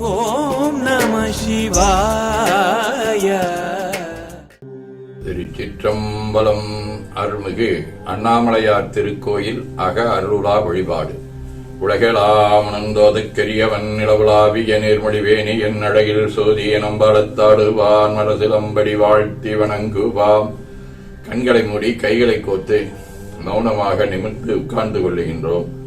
ஓம் நம சிவாய. திருச்சிற்றம்பலம் அருள்மிகு அண்ணாமலையார் திருக்கோயில் அக அருளா வழிபாடு. உலகளாமணந்தோதுக்கரியவன் நிலவுலாவிய நேர்மொழிவேணி என் அழகில் சோதிய நம்பலத்தாடுவான் மனசிலம்படி வாழ்த்தி வணங்குவாம். கண்களை மூடி கைகளை கோத்து மௌனமாக நிமிர்ந்து உட்கார்ந்து கொள்ளுகின்றோம்.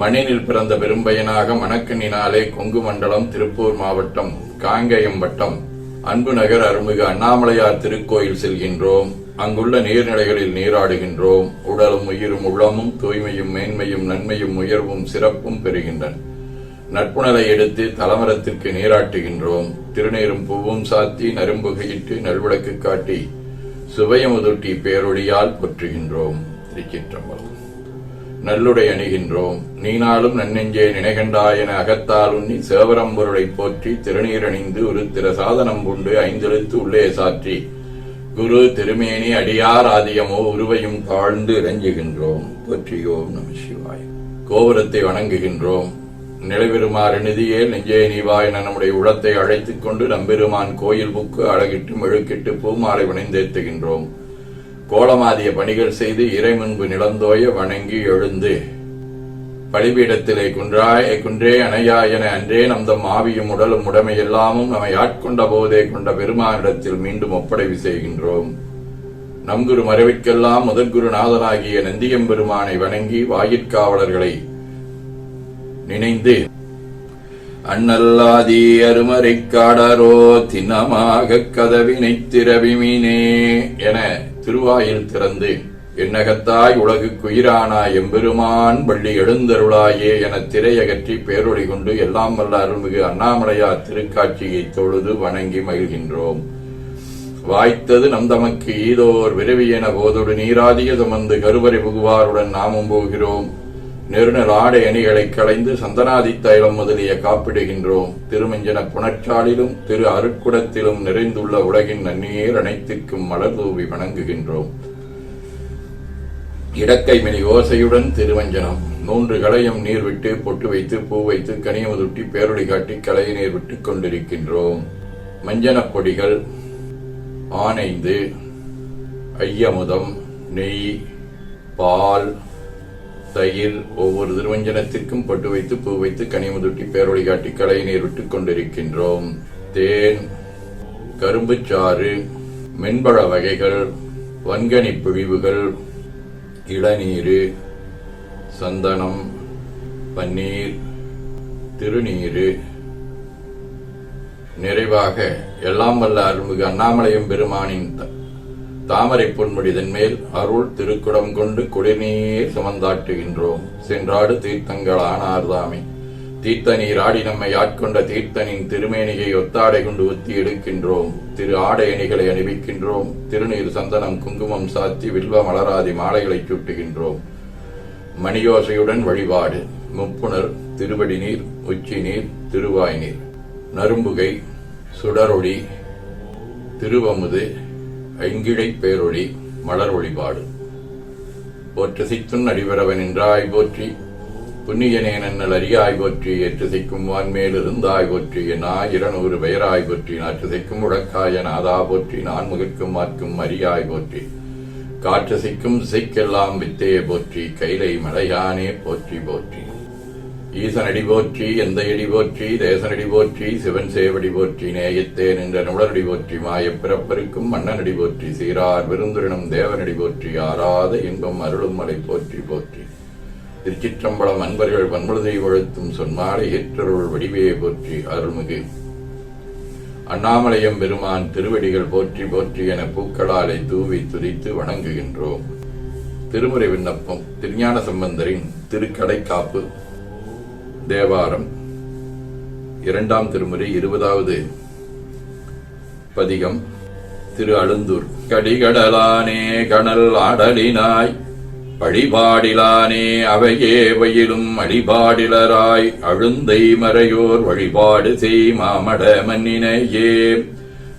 மண்ணினில் பிறந்த பெரும்பயனாக மணக்கண்ணினாலே கொங்கு மண்டலம் திருப்பூர் மாவட்டம் காங்கயம் வட்டம் அன்பு நகர் அருள்மிகு அண்ணாமலையார் திருக்கோயில் செல்கின்றோம். அங்குள்ள நீர்நிலைகளில் நீராடுகின்றோம். உடலும் உயிரும் உள்ளமும் தூய்மையும் மேன்மையும் நன்மையும் உயர்வும் சிறப்பும் பெறுகின்றன. நட்புணரை எடுத்து தலமரத்திற்கு நீராட்டுகின்றோம். திருநீரும் பூவும் சாத்தி நரும்புகையிட்டு நல்விளக்கு காட்டி சுவையமுதுட்டி பேரொழியால் பொற்றுகின்றோம். திருச்சிற்றம்பலம். நல்லுடை அணிகின்றோம். நீனாலும் நன்னெஞ்சே நினைகண்டாய் என அகத்தால் உண்ணி போற்றி திருநீரணிந்து ஒரு திர சாதனம் கொண்டு ஐந்தெழுத்து உள்ளே சாற்றி. குரு திருமேனி அடியார் ஆதியமோ உருவையும் தாழ்ந்து இறஞ்சுகின்றோம் போற்றியோம் நம சிவாய். கோபுரத்தை வணங்குகின்றோம். நிலைபெறுமாறு நிதியே நெஞ்சே நீவாய் என நம்முடைய உளத்தை அழைத்துக் கொண்டு நம்பெருமான் கோயில் புக்கு அழகிட்டு மெழுக்கிட்டு பூமாலை வணைந்தேத்துகின்றோம். கோலமாதிய பணிகள் செய்து இறை முன்பு நிலந்தோய வணங்கி எழுந்து பலிபீடத்திலே குன்றாயை குன்றே அணையா என அன்றே நம்தம் ஆவியும் உடலும் உடமையெல்லாமும் நம்மை ஆட்கொண்ட போதே கொண்ட பெருமானிடத்தில் மீண்டும் ஒப்படைவு செய்கின்றோம். நம் குரு மறைவிற்கெல்லாம் முதற்குரு நந்தியம் பெருமானை வணங்கி வாயிற்காவலர்களை நினைந்து அண்ணல்லாதி அருமறை காடரோ தினமாக கதவினை திரவிமினே என திருவாயில் திறந்து எண்ணகத்தாய் உலகுக்குயிரானா எம்பெருமான் பள்ளி எழுந்தருளாயே என திரையகற்றி பேரொழி கொண்டு எல்லாம் வல்ல அருள்மிகு அண்ணாமலையார் திருக்காட்சியை தொழுது வணங்கி மகிழ்கின்றோம். வாய்த்தது நம் தமக்கு ஈதோர் என போதொடு நீராதிய சுமந்து கருவறை புகுவாருடன் நாமும் போகிறோம். நெருநல் ஆடை அணிகளை களைந்து சந்தனாதி தைலம் முதலிய காப்பிடுகின்றோம். திருமஞ்சன புனச்சாலிலும் திரு அருட்குடத்திலும் நிறைந்துள்ள உலகின் நன்னீர் அனைத்திற்கும் மலர் தூவி வணங்குகின்றோம். இடக்கை மினி ஓசையுடன் திருவஞ்சனம் மூன்று களையும் நீர் விட்டு பொட்டு வைத்து பூ வைத்து கனியமுதுட்டி பேரொளி காட்டி கலை நீர் விட்டுக் கொண்டிருக்கின்றோம். மஞ்சனப் பொடிகள் ஆனைந்து ஐயமுதம் நெய் பால் தயிர் ஒவ்வொரு திருவஞ்சனத்திற்கும் பட்டு வைத்து பூ வைத்து கனிமுதுட்டி பேரொழி காட்டி கலை நீர் கொண்டிருக்கின்றோம். தேன் கரும்புச்சாறு மென்பழ வகைகள் வன்கனி பிழிவுகள் இளநீர் சந்தனம் பன்னீர் திருநீர். நிறைவாக எல்லாம் வல்ல அருள்மிகு அண்ணாமலையம் பெருமானின் தாமரை பொன்முடிதன் மேல் அருள் திருக்குடம் கொண்டு குடிநீர் சுமந்தாட்டுகின்றோம். சென்றாடு தீர்த்தங்களானார்தாமே தீர்த்த நீர் ஆடி நம்மை ஆட்கொண்ட தீர்த்தனின் திருமேனியை ஒத்தாடை கொண்டு ஒத்தி எடுக்கின்றோம். திரு ஆடை அணிகளை அணிவிக்கின்றோம். திருநீர் சந்தனம் குங்குமம் சாத்தி வில்வ மலராதி மாலைகளை சூட்டுகின்றோம். மணியோசையுடன் வழிபாடு. முப்புணர் திருவடி நீர் உச்சி நீர் திருவாய் நீர். நரும்புகை சுடரொடி திருவமுது ஐங்கிழை பேரொளி மலர் ஒளிபாடு. போற்று சித்துன் அறிவரவன் என்றாய் போற்றி புண்ணியனே நன்னல் அறியாய் போற்றி ஏற்றுசைக்கும் வான்மேல் இருந்தாய் போற்றி என் இருநூறு பெயராய் போற்றி நாற்றுசைக்கும் உடக்காய நாதா போற்றி நான் முகற்கும் மாற்கும் அறியாய் போற்றி. காற்றுசைக்கும் சிக்கெல்லாம் வித்தே போற்றி கைலை மலையானே போற்றி போற்றி. ஈசனடி போற்றி எந்த எடி போற்றி தேசனடி போற்றி சிவன் சேவடி போற்றி நேயத்தே நின்ற நுழரடி போற்றி மாயப் பிறப்பருக்கும் மன்னனடி போற்றி சீரார் விருந்துரினும் தேவனடி போற்றி ஆராத இன்பம் அருளும் மலை போற்றி போற்றி. திருச்சிற்றம்பலம் அன்பர்கள் வன்முழுதை வழுத்தும் சொன்மாலை ஏற்றருள் வடிவே போற்றி அருள்மிகு. அண்ணாமலையம் பெருமான் திருவடிகள் போற்றி போற்றி என பூக்களாலை தூவி துதித்து வணங்குகின்றோம். திருமுறை விண்ணப்பம் திருஞான சம்பந்தரின் திருக்கடைக்காப்பு தேவாரம். இரண்டாம் திருமுறை இருபதாவது பதிகம். திரு அழுந்தூர். கடிகடலானே கணல் ஆடலினாய் வழிபாடிலானே அவையே வயிலும் அடிபாடிலராய் அழுந்தை மறையோர் வழிபாடு செய் மாமட மன்னினையே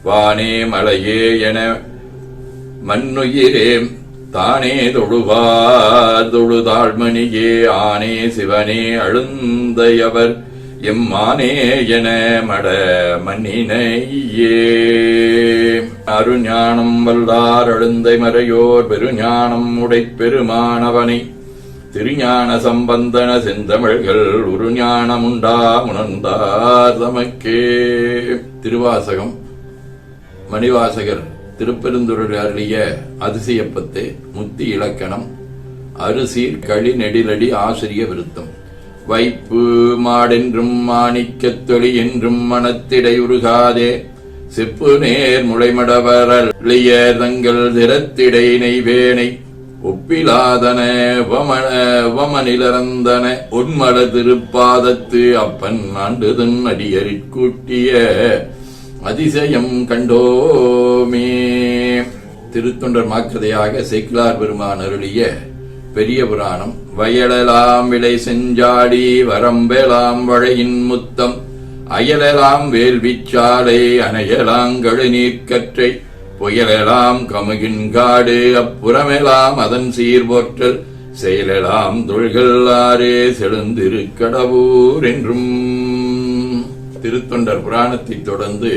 வானே மலையே என மண்ணுயிரேம் தானே தொழுவார் தொழுதாழ்மணியே ஆனே சிவனே அழுந்தையவர் எம்மானே என மட மன்னினையே அருஞானம் வல்லார் அழுந்தை மறையோர் பெருஞானம் உடைப் பெருமானவனை. திருஞான சம்பந்தன செந்தமிழ்கள் உருஞானமுண்டா உணர்ந்தார் தமக்கே. திருவாசகம் மணிவாசகர் திருப்பெருந்துருள் அருளிய அதிசயப்பத்து முத்தி இலக்கணம் அரிசீர் களி நெடிலடி ஆசிரிய விருத்தம். வைப்பு மாடென்றும் மாணிக்கத் தொழி என்றும் மனத்திடை உருகாதே. செப்பு நேர் முளைமடவரலிய தங்கள் திறத்திடை நெய்வேனை. ஒப்பிலாதன வமன வமனிலறந்தன உன்மல திருப்பாதத்து அப்பன் ஆண்டுதன் அடியறிற்கூட்டிய அதிசயம் கண்டோமே. திருத்தொண்டர் மாக்கதையாக சேக்கிலார் பெருமான் அருளிய பெரிய புராணம் வயலலாம் விளை செஞ்சாடி வரம்பெலாம் வழையின் முத்தம் அயலலாம் வேள்விச்சாலை அணையலாங்கழு நீர்க்கற்றை புயலெலாம் கமுகின்காடு அப்புறமெலாம் அதன் சீர்போற்றல் செயலெலாம் தொழில்கள் ஆரே செழுந்திருக்கடவூர் என்றும். திருத்தொண்டர் புராணத்தைத் தொடர்ந்து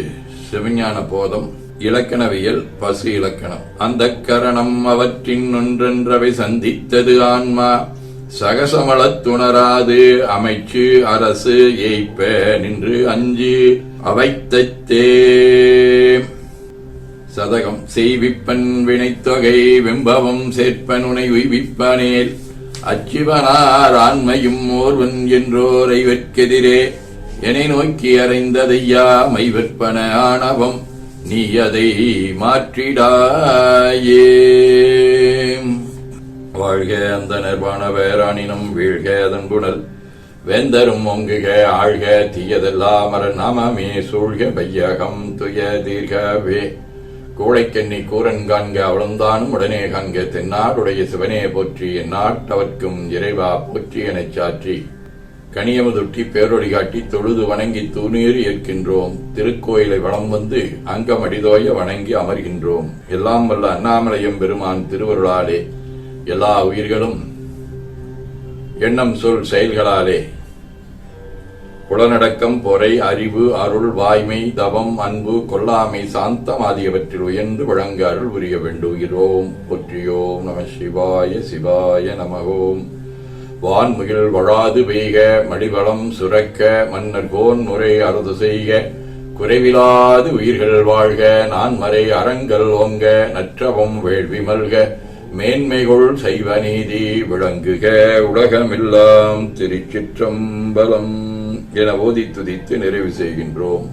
சிவஞான போதம் இலக்கணவியல் பசு இலக்கணம். அந்த கரணம் அவற்றின் ஒன்றென்றவை சந்தித்தது ஆன்மா. சகசமளத் துணராது அமைச்சு அரசு ஏய்ப்ப நின்று அஞ்சு அவைத்தே சதகம் செய்விப்பன் வினைத்தொகை வெம்பவம் சேர்ப்பன் உனை உய்விப்பனேல். அச்சிவனார் ஆண்மையும் ஓர்வன் என்றோரை வெற்கெதிரே. என்னை நோக்கி அறைந்ததையா மைவெற்பன ஆணவம். நீ அதை மாற்றிடாயே வாழ்க அந்த நிர்வாண வேராணினம் வீழ்க அதன் குணல் வேந்தரும் ஒங்குக ஆழ்க தீயதெல்லாம் நாமமே சூழ்க பையகம் துய தீர்கவே. கூழைக்கண்ணி கூரன் காண்க அவளந்தானும் உடனே காண்க தென்னாடுடைய சிவனே போற்றி எந்நாட்டவர்க்கும் இறைவா போற்றி எனச் சாற்றி. கனியமுதுட்டி பேரொழி காட்டி தொழுது வணங்கி தூணீறி ஏற்கின்றோம். திருக்கோயிலை வளம் வந்து அங்கமடிதோய வணங்கி அமர்கின்றோம். எல்லாம் வல்ல அண்ணாமலையம் பெருமான் திருவருளாலே எல்லா உயிர்களும் எண்ணம் சொல் செயல்களாலே. புலனடக்கம் பொறை அறிவு அருள் வாய்மை தவம் அன்பு கொல்லாமை சாந்தம் ஆகியவற்றில் உயர்ந்து வழங்க அருள் புரிய வேண்டுகிறோம். போற்றியோம் நம சிவாய சிவாய நமகோம் வான்முகில் வழாது பெய்க மடிவளம் சுரக்க மன்னர் கோன் முறை அறுது செய்க. குறைவிலாது உயிர்கள் வாழ்க நான் மறை அறங்கள் ஓங்க நற்றவம் வேள்வி மல்க. மேன்மைகொள் செய்வ நீதி விளங்குக உலகமெல்லாம் திருச்சிற்றம்பலம் என ஓதி துதித்து நிறைவு செய்கின்றோம்.